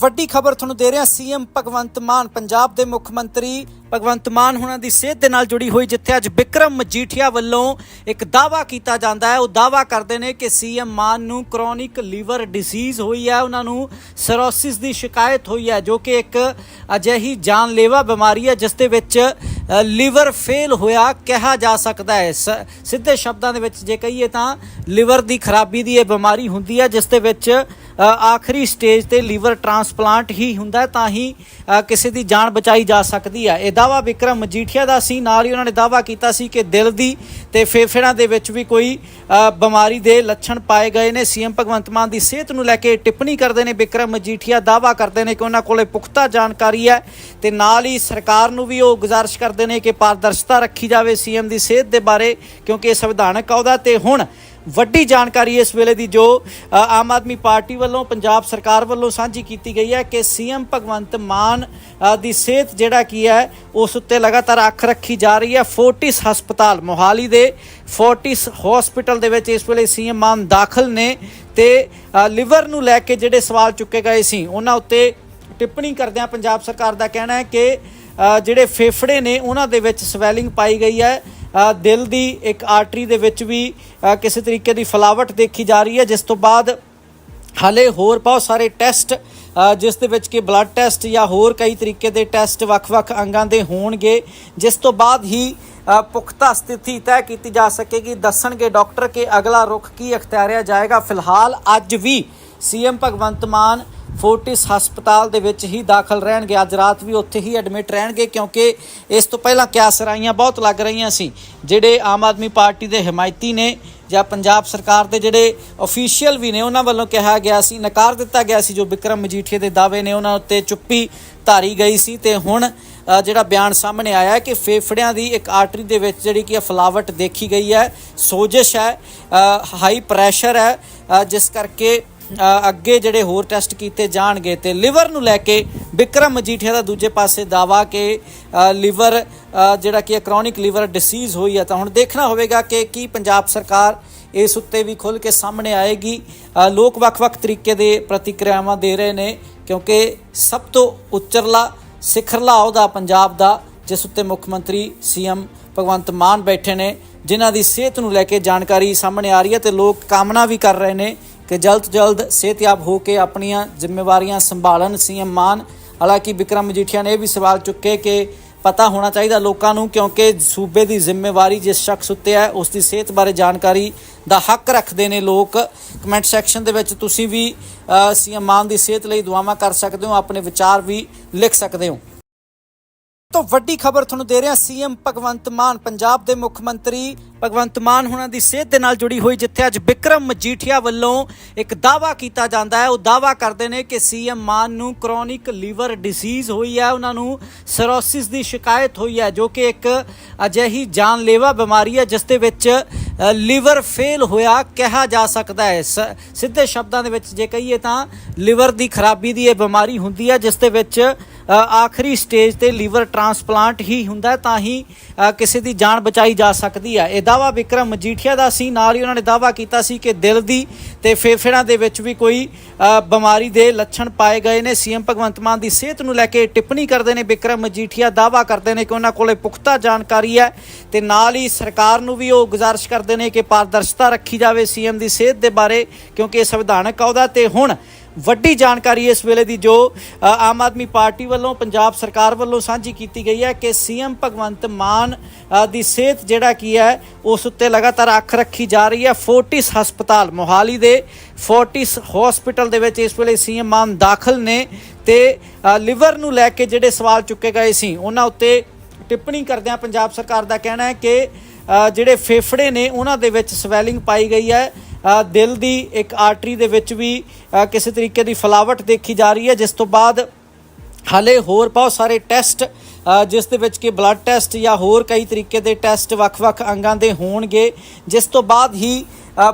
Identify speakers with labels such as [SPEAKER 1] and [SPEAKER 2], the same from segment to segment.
[SPEAKER 1] ਵੱਡੀ ਖਬਰ ਤੁਹਾਨੂੰ ਦੇ ਰਿਹਾ ਸੀਐਮ ਭਗਵੰਤ ਮਾਨ, ਪੰਜਾਬ ਦੇ ਮੁੱਖ ਮੰਤਰੀ ਭਗਵੰਤ ਮਾਨ ਹੁਣਾਂ ਦੀ ਸਿਹਤ ਦੇ ਨਾਲ ਜੁੜੀ ਹੋਈ, ਜਿੱਥੇ ਅੱਜ ਵਿਕਰਮ ਮਜੀਠੀਆ ਵੱਲੋਂ ਇੱਕ ਦਾਵਾ ਕੀਤਾ ਜਾਂਦਾ ਹੈ। ਉਹ ਦਾਵਾ ਕਰਦੇ ਨੇ ਕਿ ਸੀਐਮ ਮਾਨ ਨੂੰ ਕ੍ਰੋਨਿਕ ਲੀਵਰ ਡਿਸੀਜ਼ ਹੋਈ ਹੈ। ਉਹਨਾਂ ਨੂੰ ਸਰੋਸਿਸ ਦੀ ਸ਼ਿਕਾਇਤ ਹੋਈ ਹੈ, ਜੋ ਕਿ ਇੱਕ ਅਜਿਹੀ ਜਾਨਲੇਵਾ ਬਿਮਾਰੀ ਹੈ, ਜਿਸ ਦੇ ਵਿੱਚ ਲੀਵਰ ਫੇਲ ਹੋਇਆ ਕਿਹਾ ਜਾ ਸਕਦਾ ਹੈ। ਸ- ਸਿੱਧੇ ਸ਼ਬਦਾਂ ਦੇ ਵਿੱਚ ਜੇ ਕਹੀਏ ਤਾਂ ਲੀਵਰ ਦੀ ਖਰਾਬੀ ਦੀ ਇਹ ਬਿਮਾਰੀ ਹੁੰਦੀ ਹੈ, ਜਿਸ ਦੇ ਵਿੱਚ ਆਖਰੀ ਸਟੇਜ ਤੇ ਲੀਵਰ ਟ੍ਰਾਂਸਪਲਾਂਟ ਹੀ ਹੁੰਦਾ ਤਾਂ ਹੀ ਕਿਸੇ ਦੀ ਜਾਨ ਬਚਾਈ ਜਾ ਸਕਦੀ ਹੈ। ਇਹ ਦਾਵਾ ਵਿਕਰਮ ਮਜੀਠੀਆ ਦਾ ਸੀ, ਨਾਲ ਹੀ ਉਹਨਾਂ ਨੇ ਦਾਵਾ ਕੀਤਾ ਸੀ ਕਿ ਦਿਲ ਦੀ ਤੇ ਫੇਫੜਿਆਂ ਦੇ ਵਿੱਚ ਵੀ ਕੋਈ ਬਿਮਾਰੀ ਦੇ ਲੱਛਣ ਪਾਏ ਗਏ ਨੇ। ਸੀਐਮ ਭਗਵੰਤ ਮਾਨ ਦੀ ਸਿਹਤ ਨੂੰ ਲੈ ਕੇ ਟਿੱਪਣੀ ਕਰਦੇ ਨੇ ਵਿਕਰਮ ਮਜੀਠੀਆ, ਦਾਵਾ ਕਰਦੇ ਨੇ ਕਿ ਉਹਨਾਂ ਕੋਲੇ ਪੁਖਤਾ ਜਾਣਕਾਰੀ ਹੈ ਤੇ ਨਾਲ ਹੀ ਸਰਕਾਰ ਨੂੰ ਵੀ ਉਹ ਗੁਜ਼ਾਰਿਸ਼ ਕਰਦੇ ਨੇ ਕਿ ਪਾਰਦਰਸ਼ਤਾ ਰੱਖੀ ਜਾਵੇ ਸੀਐਮ ਦੀ ਸਿਹਤ ਦੇ ਬਾਰੇ, ਕਿਉਂਕਿ ਇਹ ਸੰਵਿਧਾਨਕ ਅਹੁਦਾ ਤੇ ਹੁਣ ਵੱਡੀ ਜਾਣਕਾਰੀ ਇਸ ਵੇਲੇ ਦੀ ਜੋ ਆਮ ਆਦਮੀ ਪਾਰਟੀ ਵੱਲੋਂ, ਪੰਜਾਬ ਸਰਕਾਰ ਵੱਲੋਂ ਸਾਂਝੀ ਕੀਤੀ ਗਈ ਹੈ ਕਿ ਸੀਐਮ ਭਗਵੰਤ ਮਾਨ ਦੀ ਸਿਹਤ ਜਿਹੜਾ ਕੀ ਹੈ, ਉਸ ਉੱਤੇ ਲਗਾਤਾਰ ਅੱਖ ਰੱਖੀ ਜਾ ਰਹੀ ਹੈ। ਫੋਰਟਿਸ ਹਸਪਤਾਲ ਮੋਹਾਲੀ ਦੇ, ਫੋਰਟਿਸ ਹਸਪੀਟਲ ਦੇ ਵਿੱਚ ਇਸ ਵੇਲੇ ਸੀਐਮ ਮਾਨ ਦਾਖਲ ਨੇ ਤੇ ਲਿਵਰ ਨੂੰ ਲੈ ਕੇ ਜਿਹੜੇ ਸਵਾਲ ਚੁੱਕੇ ਗਏ ਸੀ, ਉਹਨਾਂ ਉੱਤੇ ਟਿੱਪਣੀ ਕਰਦਿਆਂ ਪੰਜਾਬ ਸਰਕਾਰ ਦਾ ਕਹਿਣਾ ਹੈ ਕਿ ਜਿਹੜੇ ਫੇਫੜੇ ਨੇ, ਉਹਨਾਂ ਦੇ ਵਿੱਚ ਸਵੈਲਿੰਗ ਪਾਈ ਗਈ ਹੈ। ਦਿਲ ਦੀ ਇੱਕ ਆਰਟਰੀ ਦੇ ਵਿੱਚ ਵੀ ਕਿਸੇ ਤਰੀਕੇ ਦੀ ਫਲਾਵਟ ਦੇਖੀ ਜਾ ਰਹੀ ਹੈ, ਜਿਸ ਤੋਂ ਬਾਅਦ ਹਾਲੇ ਹੋਰ ਬਹੁਤ ਸਾਰੇ ਟੈਸਟ ਜਿਸ ਦੇ ਵਿੱਚ ਕਿ ਬਲੱਡ ਟੈਸਟ ਜਾਂ ਹੋਰ ਕਈ ਤਰੀਕੇ ਦੇ ਟੈਸਟ ਵੱਖ-ਵੱਖ ਅੰਗਾਂ ਦੇ ਹੋਣਗੇ, ਜਿਸ ਤੋਂ ਬਾਅਦ ਹੀ ਪੁਖਤਾ ਸਥਿਤੀ ਤੈਅ ਕੀਤੀ ਜਾ ਸਕੇਗੀ। ਦੱਸਣਗੇ ਡਾਕਟਰ ਕਿ ਅਗਲਾ ਰੁਖ ਕੀ ਅਖਤਿਆਰਿਆ ਜਾਏਗਾ। ਫਿਲਹਾਲ ਅੱਜ ਵੀ ਸੀਐਮ ਭਗਵੰਤ ਮਾਨ ਫੋਰਟਿਸ ਹਸਪਤਾਲ ਦੇ ਵਿੱਚ ਹੀ ਦਾਖਲ ਰਹਿਣਗੇ। ਅੱਜ ਰਾਤ ਵੀ ਉੱਥੇ ਹੀ ਐਡਮਿਟ ਰਹਿਣਗੇ ਕਿਉਂਕਿ ਇਸ ਤੋਂ ਪਹਿਲਾਂ ਕਿਆਸਰਾਈਆਂ ਬਹੁਤ ਲੱਗ ਰਹੀਆਂ ਸੀ, ਜਿਹੜੇ ਆਮ ਆਦਮੀ ਪਾਰਟੀ ਦੇ ਹਮਾਇਤੀ ਨੇ ਜਾਂ ਪੰਜਾਬ ਸਰਕਾਰ ਦੇ ਜਿਹੜੇ ਅਫੀਸ਼ੀਅਲ ਵੀ ਨੇ, ਉਹਨਾਂ ਵੱਲੋਂ ਕਿਹਾ ਗਿਆ ਸੀ, ਨਕਾਰ ਦਿੱਤਾ ਗਿਆ ਸੀ, ਜੋ ਵਿਕਰਮ ਮਜੀਠੀਆ ਦੇ ਦਾਅਵੇ ਨੇ ਉਹਨਾਂ ਉੱਤੇ ਚੁੱਪੀ ਧਾਰੀ ਗਈ ਸੀ। ਤੇ ਹੁਣ ਜਿਹੜਾ ਬਿਆਨ ਸਾਹਮਣੇ ਆਇਆ ਕਿ ਫੇਫੜਿਆਂ ਦੀ ਇੱਕ ਆਰਟਰੀ ਦੇ ਵਿੱਚ ਜਿਹੜੀ ਕਿ ਫਲਾਵਟ ਦੇਖੀ ਗਈ ਹੈ, ਸੋਜਸ਼ ਹੈ ਹਾਈ ਪ੍ਰੈਸ਼ਰ ਹੈ ਜਿਸ ਕਰਕੇ ਅੱਗੇ ਜਿਹੜੇ ਹੋਰ ਟੈਸਟ ਕੀਤੇ ਜਾਣਗੇ ਤੇ ਲਿਵਰ ਨੂੰ ਲੈ ਕੇ ਵਿਕਰਮ ਮਜੀਠੀਆ ਦਾ ਦੂਜੇ ਪਾਸੇ ਦਾਵਾ ਕਿ ਅ, ਲਿਵਰ ਜਿਹੜਾ ਕਿ ਕ੍ਰੋਨਿਕ ਲਿਵਰ ਡਿਸੀਜ਼ ਹੋਈ ਹੈ ਤਾਂ ਹੁਣ ਦੇਖਣਾ ਹੋਵੇਗਾ ਕਿ ਕੀ ਪੰਜਾਬ ਸਰਕਾਰ ਇਸ ਉੱਤੇ ਵੀ ਖੁੱਲ ਕੇ ਸਾਹਮਣੇ ਆਏਗੀ। ਲੋਕ ਵੱਖ-ਵੱਖ ਤਰੀਕੇ ਦੇ ਪ੍ਰਤੀਕਿਰਿਆਵਾਂ ਦੇ ਰਹੇ ਨੇ ਕਿਉਂਕਿ ਸਭ ਤੋਂ ਉੱਚਰਲਾ ਸਿਖਰਲਾ ਅਹੁਦਾ ਪੰਜਾਬ ਦਾ ਜਿਸ ਉੱਤੇ ਮੁੱਖ ਮੰਤਰੀ ਸੀਐਮ ਭਗਵੰਤ ਮਾਨ ਬੈਠੇ ਨੇ ਜਿਨ੍ਹਾਂ ਦੀ ਸਿਹਤ ਨੂੰ ਲੈ ਕੇ ਜਾਣਕਾਰੀ ਸਾਹਮਣੇ ਆ ਰਹੀ ਹੈ ਤੇ ਲੋਕ ਕਾਮਨਾ ਵੀ ਕਰ ਰਹੇ ਨੇ ਕਿ ਜਲਦ ਤੋਂ ਜਲਦ ਸਿਹਤਯਾਬ ਹੋ ਕੇ ਆਪਣੀਆਂ ਜ਼ਿੰਮੇਵਾਰੀਆਂ ਸੰਭਾਲਣ। ਸੀਐਮ ਮਾਨ, ਹਾਲਾਂਕਿ ਵਿਕਰਮ ਮਜੀਠੀਆ ਨੇ ਇਹ ਵੀ ਸਵਾਲ ਚੁੱਕੇ ਕਿ ਪਤਾ ਹੋਣਾ ਚਾਹੀਦਾ ਲੋਕਾਂ ਨੂੰ ਕਿਉਂਕਿ ਸੂਬੇ ਦੀ ਜ਼ਿੰਮੇਵਾਰੀ ਜਿਸ ਸ਼ਖਸ ਉੱਤੇ ਹੈ, ਉਸ ਦੀ ਸਿਹਤ ਬਾਰੇ ਜਾਣਕਾਰੀ ਦਾ ਹੱਕ ਰੱਖਦੇ ਨੇ ਲੋਕ। ਕਮੈਂਟ ਸੈਕਸ਼ਨ ਦੇ ਵਿੱਚ ਤੁਸੀਂ ਵੀ ਸੀਐਮ ਮਾਨ ਦੀ ਸਿਹਤ ਲਈ ਦੁਆਵਾਂ ਕਰ ਸਕਦੇ ਹੋ, ਆਪਣੇ ਵਿਚਾਰ ਵੀ ਲਿਖ ਸਕਦੇ ਹੋ। ਤੋਂ ਵੱਡੀ ਖਬਰ ਤੁਹਾਨੂੰ ਦੇ ਰਿਹਾ ਸੀਐਮ ਭਗਵੰਤ ਮਾਨ, ਪੰਜਾਬ ਦੇ ਮੁੱਖ ਮੰਤਰੀ ਭਗਵੰਤ ਮਾਨ ਹੁਣਾਂ ਦੀ ਸਿਹਤ ਦੇ ਨਾਲ ਜੁੜੀ ਹੋਈ, ਜਿੱਥੇ ਅੱਜ ਵਿਕਰਮ ਮਜੀਠੀਆ ਵੱਲੋਂ ਇੱਕ ਦਾਵਾ ਕੀਤਾ ਜਾਂਦਾ ਹੈ। ਉਹ ਦਾਵਾ ਕਰਦੇ ਨੇ ਕਿ ਸੀਐਮ ਮਾਨ ਨੂੰ ਕ੍ਰੋਨਿਕ ਲੀਵਰ ਡਿਸੀਜ਼ ਹੋਈ ਹੈ। ਉਹਨਾਂ ਨੂੰ ਸਰੋਸਿਸ ਦੀ ਸ਼ਿਕਾਇਤ ਹੋਈ ਹੈ, ਜੋ ਕਿ ਇੱਕ ਅਜਿਹੀ ਜਾਨਲੇਵਾ ਬਿਮਾਰੀ ਹੈ, ਜਿਸ ਦੇ ਵਿੱਚ ਲੀਵਰ ਫੇਲ ਹੋਇਆ ਕਿਹਾ ਜਾ ਸਕਦਾ ਹੈ। ਸਿੱਧੇ ਸ਼ਬਦਾਂ ਦੇ ਵਿੱਚ ਜੇ ਕਹੀਏ ਤਾਂ ਲੀਵਰ ਦੀ ਖਰਾਬੀ ਦੀ ਇਹ ਬਿਮਾਰੀ ਹੁੰਦੀ ਹੈ, ਜਿਸ ਦੇ ਵਿੱਚ ਆਖਰੀ ਸਟੇਜ ਤੇ ਲੀਵਰ ਟ੍ਰਾਂਸਪਲਾਂਟ ਹੀ ਹੁੰਦਾ ਤਾਂ ਹੀ ਕਿਸੇ ਦੀ ਜਾਨ ਬਚਾਈ ਜਾ ਸਕਦੀ ਹੈ। ਇਹ ਦਾਵਾ ਵਿਕਰਮ ਮਜੀਠੀਆ ਦਾ ਸੀ। ਨਾਲ ਹੀ ਉਹਨਾਂ ਨੇ ਦਾਵਾ ਕੀਤਾ ਸੀ ਕਿ ਦਿਲ ਦੀ ਤੇ ਫੇਫੜਿਆਂ ਦੇ ਵਿੱਚ ਵੀ ਕੋਈ ਬਿਮਾਰੀ ਦੇ ਲੱਛਣ ਪਾਏ ਗਏ ਨੇ। ਸੀਐਮ ਭਗਵੰਤ ਮਾਨ ਦੀ ਸਿਹਤ ਨੂੰ ਲੈ ਕੇ ਟਿੱਪਣੀ ਕਰਦੇ ਨੇ ਵਿਕਰਮ ਮਜੀਠੀਆ। ਦਾਵਾ ਕਰਦੇ ਨੇ ਕਿ ਉਹਨਾਂ ਕੋਲੇ ਪੁਖਤਾ ਜਾਣਕਾਰੀ ਹੈ ਤੇ ਨਾਲ ਹੀ ਸਰਕਾਰ ਨੂੰ ਵੀ ਉਹ ਗੁਜ਼ਾਰਿਸ਼ ਕਰਦੇ ਨੇ ਕਿ ਪਾਰਦਰਸ਼ਤਾ ਰੱਖੀ ਜਾਵੇ ਸੀਐਮ ਦੀ ਸਿਹਤ ਦੇ ਬਾਰੇ, ਕਿਉਂਕਿ ਇਹ ਸੰਵਿਧਾਨਕ ਅਹੁਦਾ ਤੇ ਹੁਣ ਵੱਡੀ ਜਾਣਕਾਰੀ ਇਸ ਵੇਲੇ ਦੀ ਜੋ ਆਮ ਆਦਮੀ ਪਾਰਟੀ ਵੱਲੋਂ, ਪੰਜਾਬ ਸਰਕਾਰ ਵੱਲੋਂ ਸਾਂਝੀ ਕੀਤੀ ਗਈ ਹੈ ਕਿ ਸੀਐਮ ਭਗਵੰਤ ਮਾਨ ਦੀ ਸਿਹਤ ਜਿਹੜਾ ਕੀ ਹੈ, ਉਸ ਉੱਤੇ ਲਗਾਤਾਰ ਅੱਖ ਰੱਖੀ ਜਾ ਰਹੀ ਹੈ। ਫੋਰਟਿਸ ਹਸਪਤਾਲ ਮੋਹਾਲੀ ਦੇ, ਫੋਰਟਿਸ ਹਸਪੀਟਲ ਦੇ ਵਿੱਚ ਇਸ ਵੇਲੇ ਸੀਐਮ ਮਾਨ ਦਾਖਲ ਨੇ ਤੇ ਲਿਵਰ ਨੂੰ ਲੈ ਕੇ ਜਿਹੜੇ ਸਵਾਲ ਚੁੱਕੇ ਗਏ ਸੀ, ਉਹਨਾਂ ਉੱਤੇ ਟਿੱਪਣੀ ਕਰਦਿਆਂ ਪੰਜਾਬ ਸਰਕਾਰ ਦਾ ਕਹਿਣਾ ਹੈ ਕਿ ਜਿਹੜੇ ਫੇਫੜੇ ਨੇ, ਉਹਨਾਂ ਦੇ ਵਿੱਚ ਸਵੈਲਿੰਗ ਪਾਈ ਗਈ ਹੈ। ਦਿਲ ਦੀ ਇੱਕ ਆਰਟਰੀ ਦੇ ਵਿੱਚ ਵੀ ਕਿਸੇ ਤਰੀਕੇ ਦੀ ਫਲਾਵਟ ਦੇਖੀ ਜਾ ਰਹੀ ਹੈ, ਜਿਸ ਤੋਂ ਬਾਅਦ ਹਾਲੇ ਹੋਰ ਬਹੁਤ ਸਾਰੇ ਟੈਸਟ ਜਿਸ ਦੇ ਵਿੱਚ ਕਿ ਬਲੱਡ ਟੈਸਟ ਜਾਂ ਹੋਰ ਕਈ ਤਰੀਕੇ ਦੇ ਟੈਸਟ ਵੱਖ-ਵੱਖ ਅੰਗਾਂ ਦੇ ਹੋਣਗੇ, ਜਿਸ ਤੋਂ ਬਾਅਦ ਹੀ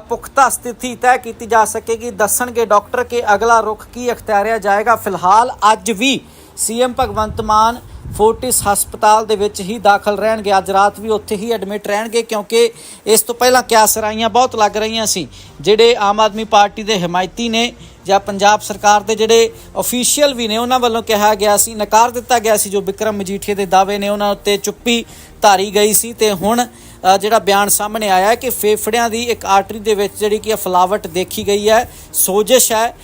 [SPEAKER 1] ਪੁਖਤਾ ਸਥਿਤੀ ਤੈਅ ਕੀਤੀ ਜਾ ਸਕੇਗੀ। ਦੱਸਣਗੇ ਡਾਕਟਰ ਕਿ ਅਗਲਾ ਰੁਖ ਕੀ ਅਖਤਿਆਰਿਆ ਜਾਏਗਾ। ਫਿਲਹਾਲ ਅੱਜ ਵੀ ਸੀਐਮ ਭਗਵੰਤ ਮਾਨ ਫੋਰਟਿਸ ਹਸਪਤਾਲ ਦੇ ਵਿੱਚ ਹੀ ਦਾਖਲ ਰਹਿਣਗੇ। ਅੱਜ ਰਾਤ ਵੀ ਉੱਥੇ ਹੀ ਐਡਮਿਟ ਰਹਿਣਗੇ ਕਿਉਂਕਿ ਇਸ ਤੋਂ ਪਹਿਲਾਂ ਕਿਆਸਰਾਈਆਂ ਬਹੁਤ ਲੱਗ ਰਹੀਆਂ ਸੀ। ਜਿਹੜੇ ਆਮ ਆਦਮੀ ਪਾਰਟੀ ਦੇ ਹਮਾਇਤੀ ਨੇ ਜਾਂ ਪੰਜਾਬ ਸਰਕਾਰ ਦੇ ਜਿਹੜੇ ਅਫੀਸ਼ੀਅਲ ਵੀ ਨੇ, ਉਹਨਾਂ ਵੱਲੋਂ ਕਿਹਾ ਗਿਆ ਸੀ, ਨਕਾਰ ਦਿੱਤਾ ਗਿਆ ਸੀ, ਜੋ ਵਿਕਰਮ ਮਜੀਠੀਆ ਦੇ ਦਾਅਵੇ ਨੇ ਉਹਨਾਂ ਉੱਤੇ ਚੁੱਪੀ ਧਾਰੀ ਗਈ ਸੀ। ਤੇ ਹੁਣ ਜਿਹੜਾ ਬਿਆਨ ਸਾਹਮਣੇ ਆਇਆ ਕਿ ਫੇਫੜਿਆਂ ਦੀ ਇੱਕ ਆਰਟਰੀ ਦੇ ਵਿੱਚ ਜਿਹੜੀ ਕਿ ਫਲਾਵਟ ਦੇਖੀ ਗਈ ਹੈ, ਸੋਜਸ਼ ਹੈ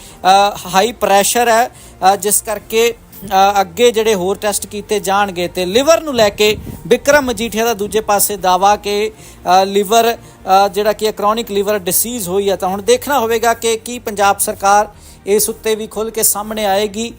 [SPEAKER 1] ਹਾਈ ਪ੍ਰੈਸ਼ਰ ਹੈ ਜਿਸ ਕਰਕੇ ਅੱਗੇ ਜਿਹੜੇ ਹੋਰ ਟੈਸਟ ਕੀਤੇ ਜਾਣਗੇ ਤੇ ਲਿਵਰ ਨੂੰ ਲੈ ਕੇ ਵਿਕਰਮ ਮਜੀਠੀਆ ਦਾ ਦੂਜੇ ਪਾਸੇ ਦਾਵਾ ਕਿ ਅ, ਲਿਵਰ ਜਿਹੜਾ ਕਿ ਕ੍ਰੋਨਿਕ ਲਿਵਰ ਡਿਸੀਜ਼ ਹੋਈ ਹੈ ਤਾਂ ਹੁਣ ਦੇਖਣਾ ਹੋਵੇਗਾ ਕਿ ਕੀ ਪੰਜਾਬ ਸਰਕਾਰ ਇਸ ਉੱਤੇ ਵੀ ਖੁੱਲ ਕੇ ਸਾਹਮਣੇ ਆਏਗੀ।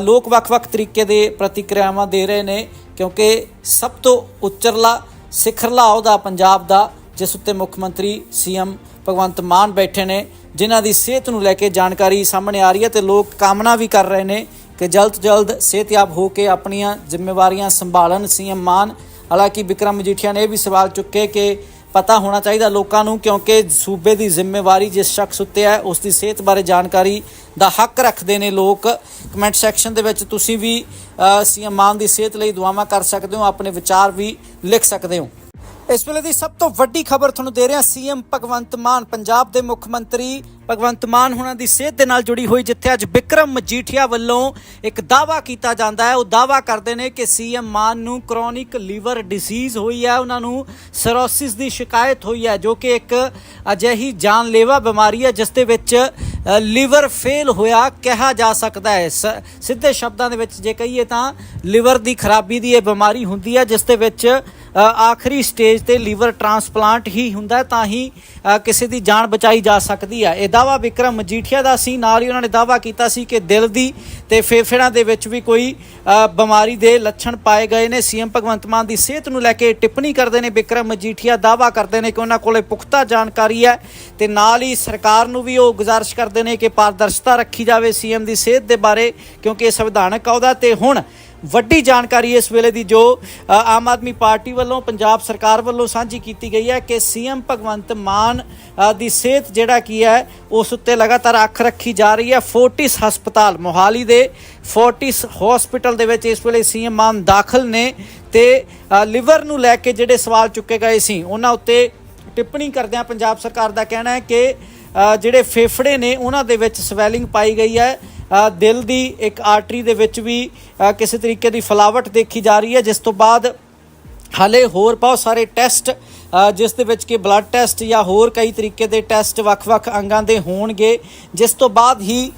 [SPEAKER 1] ਲੋਕ ਵੱਖ-ਵੱਖ ਤਰੀਕੇ ਦੇ ਪ੍ਰਤੀਕਿਰਿਆਵਾਂ ਦੇ ਰਹੇ ਨੇ ਕਿਉਂਕਿ ਸਭ ਤੋਂ ਉੱਚਰਲਾ ਸਿਖਰਲਾ ਅਹੁਦਾ ਪੰਜਾਬ ਦਾ ਜਿਸ ਉੱਤੇ ਮੁੱਖ ਮੰਤਰੀ ਸੀਐਮ ਭਗਵੰਤ ਮਾਨ ਬੈਠੇ ਨੇ ਜਿਨ੍ਹਾਂ ਦੀ ਸਿਹਤ ਨੂੰ ਲੈ ਕੇ ਜਾਣਕਾਰੀ ਸਾਹਮਣੇ ਆ ਰਹੀ ਹੈ ਤੇ ਲੋਕ ਕਾਮਨਾ ਵੀ ਕਰ ਰਹੇ ਨੇ ਕਿ ਜਲਦ ਤੋਂ ਜਲਦ ਸਿਹਤਯਾਬ ਹੋ ਕੇ ਆਪਣੀਆਂ ਜ਼ਿੰਮੇਵਾਰੀਆਂ ਸੰਭਾਲਣ, ਸੀਐਮ ਮਾਨ। ਹਾਲਾਂਕਿ ਵਿਕਰਮ ਮਜੀਠੀਆ ਨੇ ਇਹ ਵੀ ਸਵਾਲ ਚੁੱਕੇ ਕਿ ਪਤਾ ਹੋਣਾ ਚਾਹੀਦਾ ਲੋਕਾਂ ਨੂੰ ਕਿਉਂਕਿ ਸੂਬੇ ਦੀ ਜ਼ਿੰਮੇਵਾਰੀ ਜਿਸ ਸ਼ਖਸ ਉੱਤੇ ਹੈ, ਉਸ ਦੀ ਸਿਹਤ ਬਾਰੇ ਜਾਣਕਾਰੀ ਦਾ ਹੱਕ ਰੱਖਦੇ ਨੇ ਲੋਕ। ਕਮੈਂਟ ਸੈਕਸ਼ਨ ਦੇ ਵਿੱਚ ਤੁਸੀਂ ਵੀ ਸੀਐਮ ਮਾਨ ਦੀ ਸਿਹਤ ਲਈ ਦੁਆਵਾਂ ਕਰ ਸਕਦੇ ਹੋ, ਆਪਣੇ ਵਿਚਾਰ ਵੀ ਲਿਖ ਸਕਦੇ ਹੋ। ਇਸ ਵੇਲੇ ਦੀ ਸਭ ਤੋਂ ਵੱਡੀ ਖਬਰ ਤੁਹਾਨੂੰ ਦੇ ਰਿਹਾ ਸੀਐਮ ਭਗਵੰਤ ਮਾਨ, ਪੰਜਾਬ ਦੇ ਮੁੱਖ ਮੰਤਰੀ ਭਗਵੰਤ ਮਾਨ ਹੁਣਾਂ ਦੀ ਸਿਹਤ ਦੇ ਨਾਲ ਜੁੜੀ ਹੋਈ, ਜਿੱਥੇ ਅੱਜ ਵਿਕਰਮ ਮਜੀਠੀਆ ਵੱਲੋਂ ਇੱਕ ਦਾਵਾ ਕੀਤਾ ਜਾਂਦਾ ਹੈ। ਉਹ ਦਾਵਾ ਕਰਦੇ ਨੇ ਕਿ ਸੀਐਮ ਮਾਨ ਨੂੰ ਕ੍ਰੋਨਿਕ ਲੀਵਰ ਡਿਸੀਜ਼ ਹੋਈ ਹੈ, ਉਹਨਾਂ ਨੂੰ ਸਰੋਸਿਸ ਦੀ ਸ਼ਿਕਾਇਤ ਹੋਈ ਹੈ, ਜੋ ਕਿ ਇੱਕ ਅਜਿਹੀ ਜਾਨਲੇਵਾ ਬਿਮਾਰੀ ਹੈ, ਜਿਸ ਦੇ ਵਿੱਚ ਲੀਵਰ ਫੇਲ ਹੋਇਆ ਕਿਹਾ ਜਾ ਸਕਦਾ ਹੈ। ਸ- ਸਿੱਧੇ ਸ਼ਬਦਾਂ ਦੇ ਵਿੱਚ ਜੇ ਕਹੀਏ ਤਾਂ ਲੀਵਰ ਦੀ ਖਰਾਬੀ ਦੀ ਇਹ ਬਿਮਾਰੀ ਹੁੰਦੀ ਹੈ, ਜਿਸ ਦੇ ਵਿੱਚ ਆਖਰੀ ਸਟੇਜ ਤੇ ਲੀਵਰ ਟ੍ਰਾਂਸਪਲਾਂਟ ਹੀ ਹੁੰਦਾ ਤਾਂ ਹੀ ਕਿਸੇ ਦੀ ਜਾਨ ਬਚਾਈ ਜਾ ਸਕਦੀ ਹੈ। ਇਹ ਦਾਵਾ ਵਿਕਰਮ ਮਜੀਠੀਆ ਦਾ ਸੀ, ਨਾਲ ਹੀ ਉਹਨਾਂ ਨੇ ਦਾਵਾ ਕੀਤਾ ਸੀ ਕਿ ਦਿਲ ਦੀ ਤੇ ਫੇਫੜਿਆਂ ਦੇ ਵਿੱਚ ਵੀ ਕੋਈ ਬਿਮਾਰੀ ਦੇ ਲੱਛਣ ਪਾਏ ਗਏ ਨੇ। ਸੀਐਮ ਭਗਵੰਤ ਮਾਨ ਦੀ ਸਿਹਤ ਨੂੰ ਲੈ ਕੇ ਟਿੱਪਣੀ ਕਰਦੇ ਨੇ ਵਿਕਰਮ ਮਜੀਠੀਆ ਦਾਵਾ ਕਰਦੇ ਨੇ ਕਿ ਉਹਨਾਂ ਕੋਲੇ ਪੁਖਤਾ ਜਾਣਕਾਰੀ ਹੈ ਤੇ ਨਾਲ ਹੀ ਸਰਕਾਰ ਨੂੰ ਵੀ ਉਹ ਗੁਜ਼ਾਰਿਸ਼ ਕਰਦੇ ਨੇ ਕਿ ਪਾਰਦਰਸ਼ਤਾ ਰੱਖੀ ਜਾਵੇ ਸੀਐਮ ਦੀ ਸਿਹਤ ਦੇ ਬਾਰੇ, ਕਿਉਂਕਿ ਇਹ ਸੰਵਿਧਾਨਕ ਅਹੁਦਾ ਤੇ ਹੁਣ ਵੱਡੀ ਜਾਣਕਾਰੀ ਇਸ ਵੇਲੇ ਦੀ ਜੋ ਆਮ ਆਦਮੀ ਪਾਰਟੀ ਵੱਲੋਂ, ਪੰਜਾਬ ਸਰਕਾਰ ਵੱਲੋਂ ਸਾਂਝੀ ਕੀਤੀ ਗਈ ਹੈ ਕਿ ਸੀਐਮ ਭਗਵੰਤ ਮਾਨ ਦੀ ਸਿਹਤ ਜਿਹੜਾ ਕੀ ਹੈ, ਉਸ ਉੱਤੇ ਲਗਾਤਾਰ ਅੱਖ ਰੱਖੀ ਜਾ ਰਹੀ ਹੈ। ਫੋਰਟਿਸ ਹਸਪਤਾਲ ਮੋਹਾਲੀ ਦੇ, ਫੋਰਟਿਸ ਹਸਪੀਟਲ ਦੇ ਵਿੱਚ ਇਸ ਵੇਲੇ ਸੀਐਮ ਮਾਨ ਦਾਖਲ ਨੇ ਤੇ ਲਿਵਰ ਨੂੰ ਲੈ ਕੇ ਜਿਹੜੇ ਸਵਾਲ ਚੁੱਕੇ ਗਏ ਸੀ, ਉਹਨਾਂ ਉੱਤੇ ਟਿੱਪਣੀ ਕਰਦਿਆਂ ਪੰਜਾਬ ਸਰਕਾਰ ਦਾ ਕਹਿਣਾ ਹੈ ਕਿ ਜਿਹੜੇ ਫੇਫੜੇ ਨੇ, ਉਹਨਾਂ ਦੇ ਵਿੱਚ ਸਵੈਲਿੰਗ ਪਾਈ ਗਈ ਹੈ। ਦਿਲ ਦੀ ਇੱਕ ਆਰਟਰੀ ਦੇ ਵਿੱਚ ਵੀ ਕਿਸੇ ਤਰੀਕੇ ਦੀ ਫਲਾਵਟ ਦੇਖੀ ਜਾ ਰਹੀ ਹੈ, ਜਿਸ ਤੋਂ ਬਾਅਦ ਹਾਲੇ ਹੋਰ ਬਹੁਤ ਸਾਰੇ ਟੈਸਟ ਜਿਸ ਦੇ ਵਿੱਚ ਕਿ ਬਲੱਡ ਟੈਸਟ ਜਾਂ ਹੋਰ ਕਈ ਤਰੀਕੇ ਦੇ ਟੈਸਟ ਵੱਖ-ਵੱਖ ਅੰਗਾਂ ਦੇ ਹੋਣਗੇ, ਜਿਸ ਤੋਂ ਬਾਅਦ ਹੀ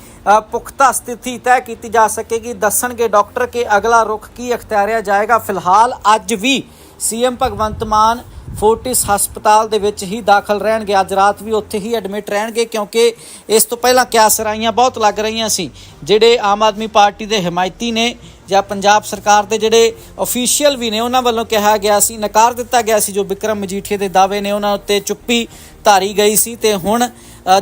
[SPEAKER 1] ਪੁਖਤਾ ਸਥਿਤੀ ਤੈਅ ਕੀਤੀ ਜਾ ਸਕੇਗੀ। ਦੱਸਣਗੇ ਡਾਕਟਰ ਕਿ ਅਗਲਾ ਰੁਖ ਕੀ ਅਖਤਿਆਰਿਆ ਜਾਏਗਾ। ਫਿਲਹਾਲ ਅੱਜ ਵੀ ਸੀਐਮ ਭਗਵੰਤ ਮਾਨ ਫੋਰਟਿਸ ਹਸਪਤਾਲ ਦੇ ਵਿੱਚ ਹੀ ਦਾਖਲ ਰਹਿਣਗੇ। ਅੱਜ ਰਾਤ ਵੀ ਉੱਥੇ ਹੀ ਐਡਮਿਟ ਰਹਿਣਗੇ ਕਿਉਂਕਿ ਇਸ ਤੋਂ ਪਹਿਲਾਂ ਕਿਆਸਰਾਈਆਂ ਬਹੁਤ ਲੱਗ ਰਹੀਆਂ ਸੀ, ਜਿਹੜੇ ਆਮ ਆਦਮੀ ਪਾਰਟੀ ਦੇ ਹਮਾਇਤੀ ਨੇ ਜਾਂ ਪੰਜਾਬ ਸਰਕਾਰ ਦੇ ਜਿਹੜੇ ਅਫੀਸ਼ੀਅਲ ਵੀ ਨੇ, ਉਹਨਾਂ ਵੱਲੋਂ ਕਿਹਾ ਗਿਆ ਸੀ, ਨਕਾਰ ਦਿੱਤਾ ਗਿਆ ਸੀ, ਜੋ ਵਿਕਰਮ ਮਜੀਠੀਆ ਦੇ ਦਾਅਵੇ ਨੇ ਉਹਨਾਂ ਉੱਤੇ ਚੁੱਪੀ ਧਾਰੀ ਗਈ ਸੀ। ਤੇ ਹੁਣ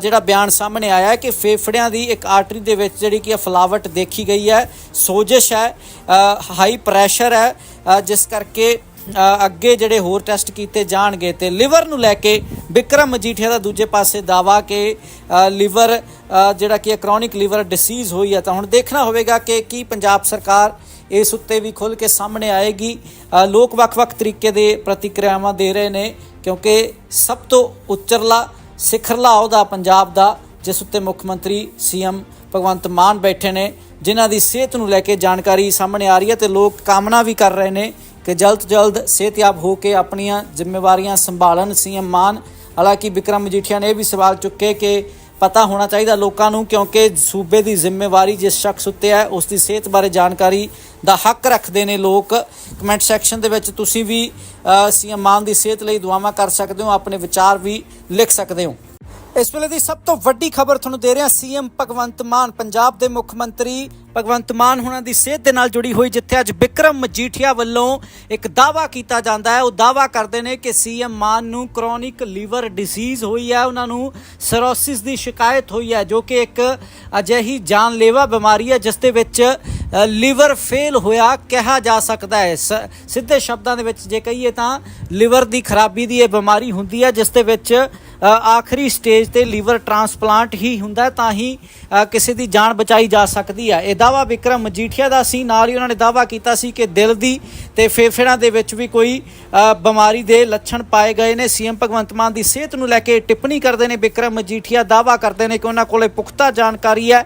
[SPEAKER 1] ਜਿਹੜਾ ਬਿਆਨ ਸਾਹਮਣੇ ਆਇਆ ਹੈ ਕਿ ਫੇਫੜਿਆਂ ਦੀ ਇੱਕ ਆਰਟਰੀ ਦੇ ਵਿੱਚ ਜਿਹੜੀ ਕਿ ਫਲਾਵਟ ਦੇਖੀ ਗਈ ਹੈ, ਸੋਜਸ਼ ਹੈ ਹਾਈ ਪ੍ਰੈਸ਼ਰ ਹੈ ਜਿਸ ਕਰਕੇ ਅੱਗੇ ਜਿਹੜੇ ਹੋਰ ਟੈਸਟ ਕੀਤੇ ਜਾਣਗੇ ਤੇ ਲਿਵਰ ਨੂੰ ਲੈ ਕੇ ਵਿਕਰਮ ਮਜੀਠੀਆ ਦਾ ਦੂਜੇ ਪਾਸੇ ਦਾਵਾ ਕਿ ਅ, ਲਿਵਰ ਜਿਹੜਾ ਕਿ ਕ੍ਰੋਨਿਕ ਲਿਵਰ ਡਿਸੀਜ਼ ਹੋਈ ਹੈ ਤਾਂ ਹੁਣ ਦੇਖਣਾ ਹੋਵੇਗਾ ਕਿ ਕੀ ਪੰਜਾਬ ਸਰਕਾਰ ਇਸ ਉੱਤੇ ਵੀ ਖੁੱਲ ਕੇ ਸਾਹਮਣੇ ਆਏਗੀ। ਲੋਕ ਵੱਖ-ਵੱਖ ਤਰੀਕੇ ਦੇ ਪ੍ਰਤੀਕਿਰਿਆਵਾਂ ਦੇ ਰਹੇ ਨੇ ਕਿਉਂਕਿ ਸਭ ਤੋਂ ਉੱਚਰਲਾ ਸਿਖਰਲਾ ਅਹੁਦਾ ਪੰਜਾਬ ਦਾ ਜਿਸ ਉੱਤੇ ਮੁੱਖ ਮੰਤਰੀ ਸੀਐਮ ਭਗਵੰਤ ਮਾਨ ਬੈਠੇ ਨੇ ਜਿਨ੍ਹਾਂ ਦੀ ਸਿਹਤ ਨੂੰ ਲੈ ਕੇ ਜਾਣਕਾਰੀ ਸਾਹਮਣੇ ਆ ਰਹੀ ਹੈ ਤੇ ਲੋਕ ਕਾਮਨਾ ਵੀ ਕਰ ਰਹੇ ਨੇ ਕਿ ਜਲਦ ਤੋਂ ਜਲਦ ਸਿਹਤਯਾਬ ਹੋ ਕੇ ਆਪਣੀਆਂ ਜ਼ਿੰਮੇਵਾਰੀਆਂ ਸੰਭਾਲਣ। ਸੀਐਮ ਮਾਨ, ਹਾਲਾਂਕਿ ਵਿਕਰਮ ਮਜੀਠੀਆ ਨੇ ਇਹ ਵੀ ਸਵਾਲ ਚੁੱਕੇ ਕਿ ਪਤਾ ਹੋਣਾ ਚਾਹੀਦਾ ਲੋਕਾਂ ਨੂੰ ਕਿਉਂਕਿ ਸੂਬੇ ਦੀ ਜ਼ਿੰਮੇਵਾਰੀ ਜਿਸ ਸ਼ਖਸ ਉੱਤੇ ਹੈ, ਉਸ ਦੀ ਸਿਹਤ ਬਾਰੇ ਜਾਣਕਾਰੀ ਦਾ ਹੱਕ ਰੱਖਦੇ ਨੇ ਲੋਕ। ਕਮੈਂਟ ਸੈਕਸ਼ਨ ਦੇ ਵਿੱਚ ਤੁਸੀਂ ਵੀ ਸੀਐਮ ਮਾਨ ਦੀ ਸਿਹਤ ਲਈ ਦੁਆਵਾਂ ਕਰ ਸਕਦੇ ਹੋ, ਆਪਣੇ ਵਿਚਾਰ ਵੀ ਲਿਖ ਸਕਦੇ ਹੋ। ਇਸ ਵੇਲੇ ਦੀ ਸਭ ਤੋਂ ਵੱਡੀ ਖਬਰ ਤੁਹਾਨੂੰ ਦੇ ਰਿਹਾ ਸੀਐਮ ਭਗਵੰਤ ਮਾਨ, ਪੰਜਾਬ ਦੇ ਮੁੱਖ ਮੰਤਰੀ ਭਗਵੰਤ ਮਾਨ ਹੁਣਾਂ ਦੀ ਸਿਹਤ ਦੇ ਨਾਲ ਜੁੜੀ ਹੋਈ, ਜਿੱਥੇ ਅੱਜ ਵਿਕਰਮ ਮਜੀਠੀਆ ਵੱਲੋਂ ਇੱਕ ਦਾਵਾ ਕੀਤਾ ਜਾਂਦਾ ਹੈ। ਉਹ ਦਾਵਾ ਕਰਦੇ ਨੇ ਕਿ ਸੀਐਮ ਮਾਨ ਨੂੰ ਕ੍ਰੋਨਿਕ ਲੀਵਰ ਡਿਸੀਜ਼ ਹੋਈ ਹੈ, ਉਹਨਾਂ ਨੂੰ ਸਰੋਸਿਸ ਦੀ ਸ਼ਿਕਾਇਤ ਹੋਈ ਹੈ, ਜੋ ਕਿ ਇੱਕ ਅਜਿਹੀ ਜਾਨਲੇਵਾ ਬਿਮਾਰੀ ਹੈ, ਜਿਸ ਦੇ ਵਿੱਚ ਲੀਵਰ ਫੇਲ ਹੋਇਆ ਕਿਹਾ ਜਾ ਸਕਦਾ ਹੈ। ਸਿੱਧੇ ਸ਼ਬਦਾਂ ਦੇ ਵਿੱਚ ਜੇ ਕਹੀਏ ਤਾਂ ਲੀਵਰ ਦੀ ਖਰਾਬੀ ਦੀ ਇਹ ਬਿਮਾਰੀ ਹੁੰਦੀ ਹੈ, ਜਿਸ ਦੇ ਵਿੱਚ ਆਖਰੀ ਸਟੇਜ ਤੇ ਲੀਵਰ ਟ੍ਰਾਂਸਪਲਾਂਟ ਹੀ ਹੁੰਦਾ ਤਾਂ ਹੀ ਕਿਸੇ ਦੀ ਜਾਨ ਬਚਾਈ ਜਾ ਸਕਦੀ ਹੈ ਇਹ ਦਾਵਾ ਵਿਕਰਮ ਮਜੀਠੀਆ ਦਾ ਸੀ, ਨਾਲ ਹੀ ਉਹਨਾਂ ਨੇ ਦਾਵਾ ਕੀਤਾ ਸੀ ਕਿ ਦਿਲ ਦੀ ਤੇ ਫੇਫੜਿਆਂ ਦੇ ਵਿੱਚ ਵੀ ਕੋਈ ਬਿਮਾਰੀ ਦੇ ਲੱਛਣ ਪਾਏ ਗਏ ਨੇ। ਸੀਐਮ ਭਗਵੰਤ ਮਾਨ ਦੀ ਸਿਹਤ ਨੂੰ ਲੈ ਕੇ ਟਿੱਪਣੀ ਕਰਦੇ ਨੇ ਵਿਕਰਮ ਮਜੀਠੀਆ ਦਾਵਾ ਕਰਦੇ ਨੇ ਕਿ ਉਹਨਾਂ ਕੋਲੇ ਪੁਖਤਾ ਜਾਣਕਾਰੀ ਹੈ।